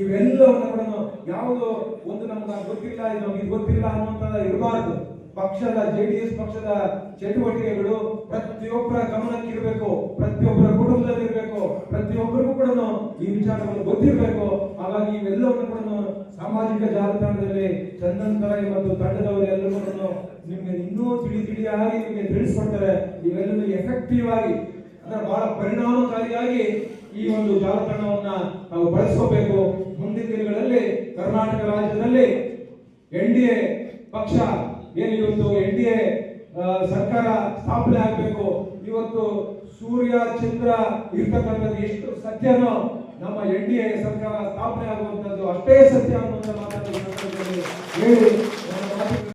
[SPEAKER 1] ಇವೆಲ್ಲವನ್ನು ಯಾವುದು ಒಂದು ನಮ್ಗೆ ಗೊತ್ತಿಲ್ಲ, ಇದು ನಮ್ಗೆ ಗೊತ್ತಿಲ್ಲ ಅನ್ನುವಂತ ಇರಬಾರ್ದು. ಪಕ್ಷದ, ಜೆಡಿಎಸ್ ಪಕ್ಷದ ಚಟುವಟಿಕೆಗಳು ಪ್ರತಿಯೊಬ್ಬರ ಗಮನಕ್ಕೆ ಇರಬೇಕು ಪ್ರತಿಯೊಬ್ಬರ ಕುಟುಂಬದಲ್ಲಿ ಇರಬೇಕು ಪ್ರತಿಯೊಬ್ಬರಿಗೂ ಕೂಡ ಈ ವಿಚಾರಗಳು ಗೊತ್ತಿರಬೇಕು. ಹಾಗಾಗಿ ಇವೆಲ್ಲವನ್ನು ಕೂಡ ಸಾಮಾಜಿಕ ಜಾಲತಾಣದಲ್ಲಿ ಚಂದನ್ ಮತ್ತು ತಂಡದವರು ನಿಮ್ಗೆ ಇನ್ನೂ ತಿಳಿ ತಿಳಿಯಾಗಿ ನಿಮಗೆ ತಿಳಿಸ್ಕೊಡ್ತಾರೆ. ಇವೆಲ್ಲ ಎಫೆಕ್ಟಿವ್ ಆಗಿ, ಅಂದ್ರೆ ಬಹಳ ಪರಿಣಾಮಕಾರಿಯಾಗಿ ಈ ಒಂದು ಜಾಲತಾಣವನ್ನ ನಾವು ಬಳಸ್ಕೋಬೇಕು. ಮುಂದಿನ ದಿನಗಳಲ್ಲಿ ಕರ್ನಾಟಕ ರಾಜ್ಯದಲ್ಲಿ ಎನ್ ಡಿ ಎ ಪಕ್ಷ ಏನು ಇವತ್ತು ಎನ್ ಡಿ ಎ ಸರ್ಕಾರ ಸ್ಥಾಪನೆ ಆಗಬೇಕು. ಇವತ್ತು ಸೂರ್ಯ, ಚಂದ್ರ ಇರ್ತಕ್ಕಂಥದ್ದು ಎಷ್ಟು ಸತ್ಯನೋ ನಮ್ಮ ಎನ್ ಡಿ ಎ ಸರ್ಕಾರ ಸ್ಥಾಪನೆ ಆಗುವಂತದ್ದು ಅಷ್ಟೇ ಸತ್ಯ ಅನ್ನುವಂಥ ಮಾತನ್ನು ಈ ಸಂದರ್ಭದಲ್ಲಿ ಹೇಳಿ